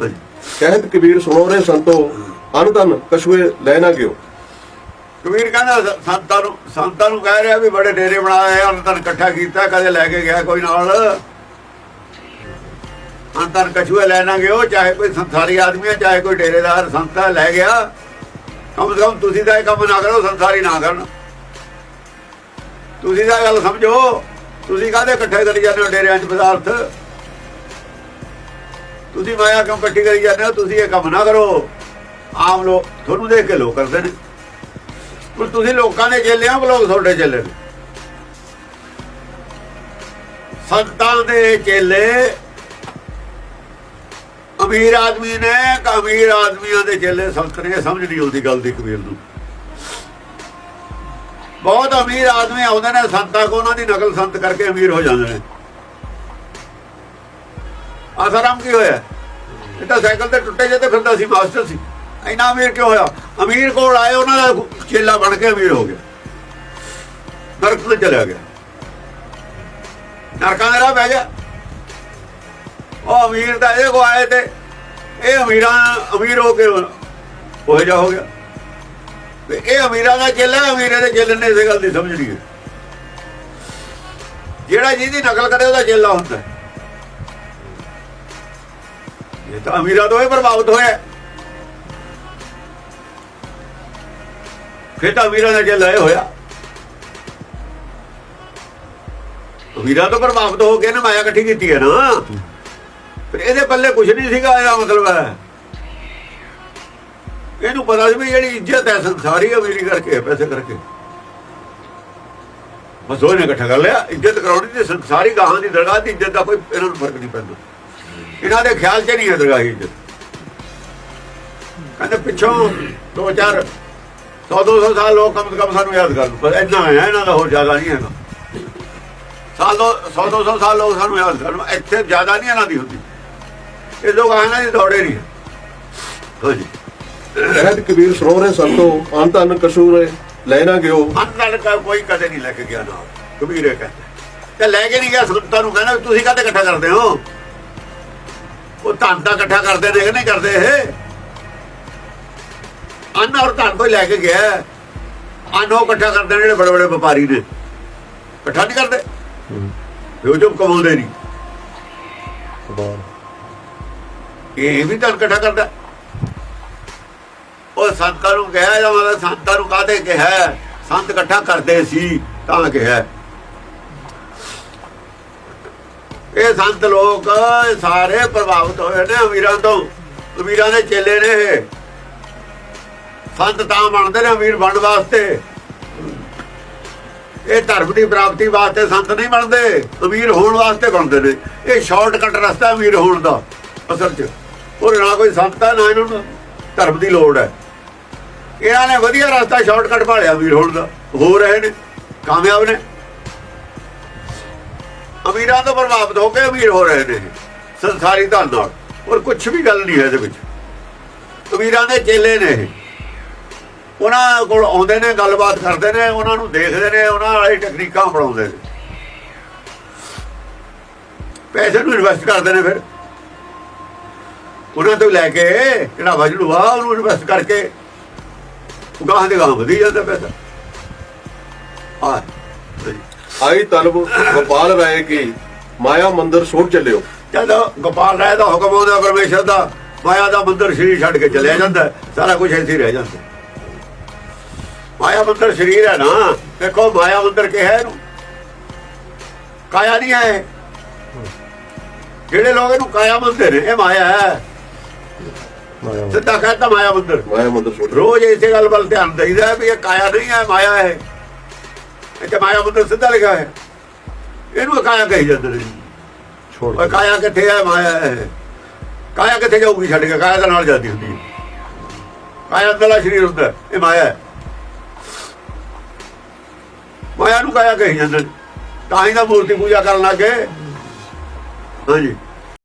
ਕਹਿਤ ਕਬੀਰ ਸੁਣੋ ਰੇ ਸੰਤੋ ਅਨ ਧਨ ਕਛੂਏ ਲੈ ਨਾ ਗਿਓ। ਕਬੀਰ ਕਹਿੰਦਾ ਸੰਤਾਂ ਨੂੰ ਸੰਤਾਂ ਨੂੰ ਕਹਿ ਰਿਹਾ ਵੀ ਬੜੇ ਡੇਰੇ ਬਣਾਏ ਅੰਤਨ ਇਕੱਠਾ ਕੀਤਾ, ਕਦੇ ਲੈ ਕੇ ਗਿਆ ਕੋਈ ਨਾਲ। ਅੰਤਨ ਕਛੂਏ ਲੈਣਾ ਗਿਓ, ਚਾਹੇ ਕੋਈ ਸੰਸਾਰੀ ਆਦਮੀ ਹੈ ਚਾਹੇ ਕੋਈ ਡੇਰੇਦਾਰ ਸੰਤਾ ਲੈ ਗਿਆ। ਕਮ ਸੇ ਕਮ ਤੁਸੀਂ ਤਾਂ ਇਹ ਕੰਮ ਨਾ ਕਰੋ, ਸੰਸਾਰੀ ਨਾ ਕਰਨ। ਤੁਸੀਂ ਤਾਂ ਗੱਲ ਸਮਝੋ। ਤੁਸੀਂ ਕਾਹਦੇ ਇਕੱਠੇ ਕਰੀ ਜਾਂਦੇ ਹੋ ਡੇਰਿਆਂ 'ਚ ਪਦਾਰਥ? ਤੁਸੀਂ ਮਾਇਆ ਕਿਉਂ ਇਕੱਠੀ ਕਰੀ ਜਾਂਦੇ ਹੋ? ਤੁਸੀਂ ਇਹ ਕੰਮ ਨਾ ਕਰੋ। ਆਮ ਲੋਕ ਤੁਹਾਨੂੰ ਦੇਖ ਕੇ ਲੋਕ ਕਰਦੇ ਨੇ। ਹੁਣ ਤੁਸੀਂ ਲੋਕਾਂ ਦੇ ਚੇਲੇ ਆ ਲੋਕ ਤੁਹਾਡੇ ਚੇਲੇ ਨੇ। ਸੰਤਾਂ ਦੇ ਚੇਲੇ, ਅਮੀਰ ਆਦਮੀ ਨੇ ਕਿ ਅਮੀਰ ਆਦਮੀਆਂ ਦੇ ਚੇਲੇ ਸੰਤ ਨੇ, ਇਹ ਸਮਝ ਨਹੀਂ ਆਉਂਦੀ ਗੱਲ ਦੀ ਕਬੀਰ ਨੂੰ। ਬਹੁਤ ਅਮੀਰ ਆਦਮੀ ਆਉਂਦੇ ਨੇ ਸੰਤਾਂ ਕੋ ਉਹਨਾਂ ਦੀ ਨਕਲ ਸੰਤ ਕਰਕੇ ਅਮੀਰ ਹੋ ਜਾਂਦੇ ਨੇ। ਆਸਾਰਾਮ ਕੀ ਹੋਇਆ? ਇਹ ਤਾਂ ਸਾਈਕਲ ਤੇ ਟੁੱਟੇ ਜੇ ਤੇ ਫਿਰਦਾ ਸੀ ਮਾਸਟਰ ਸੀ। ਇੰਨਾ ਅਮੀਰ ਕਿਉਂ ਹੋਇਆ? ਅਮੀਰ ਕੋਲ ਆਏ, ਉਹਨਾਂ ਦਾ ਚੇਲਾ ਬਣ ਕੇ ਅਮੀਰ ਹੋ ਗਿਆ। ਨਰਕ ਤੇ ਚਲਿਆ ਗਿਆ। ਨਰਕਾਂ ਦੇ ਰਾਹ ਬਹਿ ਗਿਆ। ਉਹ ਅਮੀਰ ਦਾ ਇਹ ਕੋ ਆਏ ਤੇ ਇਹ ਅਮੀਰਾਂ, ਅਮੀਰ ਹੋ ਕੇ ਹੋ ਜਾ ਹੋ ਗਿਆ। ਤੇ ਇਹ ਅਮੀਰਾਂ ਦਾ ਚੇਲਾ ਅਮੀਰਾਂ ਦੇ ਚੇਲੇ ਨੇ ਇਸ ਗੱਲ ਦੀ ਸਮਝ ਨਹੀਂ ਹੈ। ਜਿਹੜਾ ਜਿਹਦੀ ਨਕਲ ਕਰੇ ਉਹਦਾ ਚੇਲਾ ਹੁੰਦਾ ਇਹ ਤਾਂ ਅਮੀਰਾਂ ਤੋਂ ਹੀ ਪ੍ਰਭਾਵਿਤ ਹੋਇਆ ਫਿਰ ਤਾਂ ਅਮੀਰਾਂ ਨੇ ਜੇ ਲਏ ਹੋਇਆ। ਅਮੀਰਾਂ ਤੋਂ ਪ੍ਰਭਾਵਿਤ ਹੋ ਕੇ ਨਾ ਮਾਇਆ ਇਕੱਠੀ ਕੀਤੀ ਹੈ ਨਾ। ਫਿਰ ਇਹਦੇ ਪੱਲੇ ਕੁਝ ਨਹੀਂ ਸੀਗਾ ਇਹਦਾ ਮਤਲਬ। ਹੈ ਇਹਨੂੰ ਪਤਾ ਸੀ ਵੀ ਜਿਹੜੀ ਇੱਜ਼ਤ ਹੈ ਸੰਸਾਰੀ ਅਮੀਰੀ ਕਰਕੇ, ਪੈਸੇ ਕਰਕੇ। ਬਸ ਉਹਨੇ ਇਕੱਠਾ ਕਰ ਲਿਆ। ਇੱਜ਼ਤ ਕਰਾਉਣੀ ਤੇ ਸੰਸਾਰੀ ਗਾਹਾਂ ਦੀ ਦਰਗਾਹ ਦੀ ਇੱਜ਼ਤ ਦਾ ਕੋਈ ਇਹਨਾਂ ਨੂੰ ਫ਼ਰਕ ਨਹੀਂ ਪੈਂਦਾ। ਇਹਨਾਂ ਦੇ ਖਿਆਲ 'ਚ ਨਹੀਂ ਹੈ ਦਰਗਾਹ ਦੀ ਇੱਜ਼ਤ ਕਹਿੰਦੇ ਪਿੱਛੋਂ ਦੋ ਚਾਰ 100 200 ਸਾਲ ਲੋਕ ਕਮ ਕਮ ਸਾਨੂੰ ਯਾਦ ਕਰਨ ਪਰ ਇੰਨਾ ਹੈ ਇਹਨਾਂ ਦਾ ਹੋਰ ਜ਼ਿਆਦਾ ਨਹੀਂ ਹੈਗਾ। ਸਾਲ ਦੋ 100 200 ਸਾਲ ਲੋਕ ਸਾਨੂੰ ਯਾਦ ਕਰਨ ਇੱਥੇ ਜ਼ਿਆਦਾ ਨਹੀਂ ਇਹਨਾਂ ਦੀ ਹੁੰਦੀ। ਇਹ ਲੋਕ ਇਹਨਾਂ ਦੀ ਦੌੜੇ ਨਹੀਂ। ਹਾਂਜੀ। ਕਹਿਤ ਕਬੀਰ ਸੁਣੋ ਰੇ ਸੰਤੋ ਅਨ ਧਨ ਕਛੂਏ ਲੈ ਨਾ ਗਿਓ। ਅੰਦਰ ਕਾ ਕੋਈ ਕਦੇ ਨਹੀਂ ਲੈ ਕੇ ਗਿਆ ਨਾ। ਕਬੀਰ ਇਹ ਕਹਿੰਦਾ। ਤੇ ਲੈ ਕੇ ਨਹੀਂ ਗਿਆ ਸੰਤਾਂ ਨੂੰ ਕਹਿੰਦਾ ਤੁਸੀਂ ਕਾਹਤੇ ਇਕੱਠਾ ਕਰਦੇ ਹੋ? ਉਹ ਧਨ ਤਾਂ ਇਕੱਠਾ ਕਰਦੇ ਕਿ ਨਹੀਂ ਕਰਦੇ ਇਹ। ਅੰਨ ਔਰ ਧਨ ਕੋਈ ਲੈ ਕੇ ਗਿਆ। ਅੰਨ ਉਹ ਇਕੱਠਾ ਕਰਦੇ ਨੇ ਜਿਹੜੇ ਬੜੇ ਬੜੇ ਵਪਾਰੀ ਨੇ। ਇਕੱਠਾ ਨਹੀਂ ਕਰਦੇ। ਉਹ ਜੋ ਕਮਾਉਂਦੇ ਨਹੀਂ। ਇਹ ਵੀ ਧਨ ਇਕੱਠਾ ਕਰਦਾ। ਉਹ ਸੰਤਾਂ ਨੂੰ ਕਿਹਾ ਜਾਂ ਸੰਤਾਂ ਨੂੰ ਕਾਹਦੇ ਕਿਹਾ? ਸੰਤ ਇਕੱਠਾ ਕਰਦੇ ਸੀ ਤਾਂ ਕਿਹਾ। ਇਹ ਸੰਤ ਲੋਕ ਸਾਰੇ ਪ੍ਰਭਾਵਿਤ ਹੋਏ ਨੇ ਅਮੀਰਾਂ ਤੋਂ। ਅਮੀਰਾਂ ਦੇ ਚੇਲੇ ਨੇ ਇਹ। ਸੰਤ ਤਾਂ ਬਣਦੇ ਨੇ ਅਮੀਰ ਬਣਨ ਵਾਸਤੇ। ਇਹ ਧਰਮ ਦੀ ਪ੍ਰਾਪਤੀ ਵਾਸਤੇ ਸੰਤ ਨਹੀਂ ਬਣਦੇ, ਅਮੀਰ ਹੋਣ ਵਾਸਤੇ ਬਣਦੇ ਨੇ। ਇਹ ਸ਼ਾਰਟਕਟ ਰਸਤਾ ਅਮੀਰ ਹੋਣ ਦਾ, ਅਸਲ 'ਚ। ਉਹ ਨਾ ਕੋਈ ਸੰਤ ਹੈ ਨਾ ਇਹਨਾਂ ਨੂੰ, ਧਰਮ ਦੀ ਲੋੜ ਹੈ। ਇਹਨਾਂ ਨੇ ਵਧੀਆ ਰਸਤਾ ਸ਼ਾਰਟਕਟ ਭਾਲਿਆ ਅਮੀਰ ਹੋਣ ਦਾ। ਹੋ ਰਹੇ ਨੇ, ਕਾਮਯਾਬ ਨੇ। ਅਮੀਰਾਂ ਤੋਂ ਪ੍ਰਭਾਵਿਤ ਹੋ ਕੇ ਅਮੀਰ ਹੋ ਰਹੇ ਨੇ ਸੰਸਾਰੀ ਧਨ ਨਾਲ ਔਰ ਕੁਝ ਵੀ ਗੱਲ ਨਹੀਂ ਹੈ ਇਹਦੇ ਵਿੱਚ। ਅਮੀਰਾਂ ਦੇ ਚੇਲੇ ਨੇ ਉਹਨਾਂ ਕੋਲ ਆਉਂਦੇ ਨੇ, ਗੱਲਬਾਤ ਕਰਦੇ ਨੇ, ਉਹਨਾਂ ਨੂੰ ਦੇਖਦੇ ਨੇ, ਉਹਨਾਂ ਵਾਲੀ ਟੈਕਨੀਕਾਂ ਬਣਾਉਂਦੇ ਨੇ। ਪੈਸੇ ਨੂੰ ਇਨਵੈਸਟ ਕਰਦੇ ਨੇ ਫਿਰ। ਉਹਨਾਂ ਤੋਂ ਲੈ ਕੇ ਜਿਹੜਾ ਵਜਣੂ ਉਹਨੂੰ ਇਨਵੈਸਟ ਕਰਕੇ ਗਾਹਾਂ ਦੇ ਗਾਹਾਂ ਵਧੀ ਜਾਂਦਾ ਪੈਸਾ। ਆ ਆਈ ਤਲਬ ਗੋਪਾਲ ਰਾਏ ਕੀ? ਮਾਇਆ ਮੰਦਰ ਛੋੜ ਚੱਲਿਓ। ਜਦੋਂ ਗੋਪਾਲ ਰਾਏ ਦਾ ਹੁਕਮ ਆਉਂਦਾ ਪਰਮੇਸ਼ਰ ਦਾ ਮਾਇਆ ਦਾ ਮੰਦਰ ਸਰੀਰ ਛੱਡ ਕੇ ਚਲਿਆ ਜਾਂਦਾ ਸਾਰਾ ਕੁਝ ਇੱਥੇ ਰਹਿ ਜਾਂਦਾ। ਮਾਇਆ ਮੰਦਰ ਸਰੀਰ ਹੈ ਨਾ ਦੇਖੋ ਮਾਇਆ ਮੰਦਰ ਕੀ ਹੈ ਇਹਨੂੰ? ਕਾਇਆ ਨਹੀਂ ਹੈ। ਜਿਹੜੇ ਲੋਕ ਇਹਨੂੰ ਕਾਇਆ ਮੰਨਦੇ ਨੇ ਇਹ ਮਾਇਆ ਹੈ। ਸਿੱਧਾ ਕਹਿੰਦਾ ਮਾਇਆ ਮੰਦਰ। ਮਾਇਆ ਮੰਦਰ ਰੋਜ਼ ਇਸੇ ਗੱਲ ਵੱਲ ਧਿਆਨ ਦੇਈਦਾ ਵੀ ਇਹ ਕਾਇਆ ਨਹੀਂ ਹੈ ਮਾਇਆ ਹੈ। ਇੱਥੇ ਮਾਇਆ ਮੰਦਰ ਸਿੱਧਾ ਲਿਖਿਆ ਹੈ ਇਹਨੂੰ ਕਾਇਆ ਕਹੀ ਜਾਂਦੇ ਨੇ ਛੋੜ ਓਏ ਕਾਇਆ ਕਿੱਥੇ ਹੈ ਮਾਇਆ ਹੈ ਕਾਇਆ ਕਿੱਥੇ ਜਾਊਗੀ ਛੱਡ ਕੇ? ਕਾਇਆ ਦੇ ਨਾਲ ਜਾਂਦੀ ਹੁੰਦੀ ਹੈ। ਕਾਇਆ ਅੰਦਰਲਾ ਸਰੀਰ ਹੁੰਦਾ ਇਹ ਮਾਇਆ ਹੈ। ਮਾਇਆ ਨੂੰ ਕਾਇਆ ਕਹੀ ਜਾਂਦੇ ਨੇ। ਤਾਂ ਹੀ ਤਾਂ ਮੂਰਤੀ ਪੂਜਾ ਕਰਨ ਲੱਗੇ ਹਾਂਜੀ।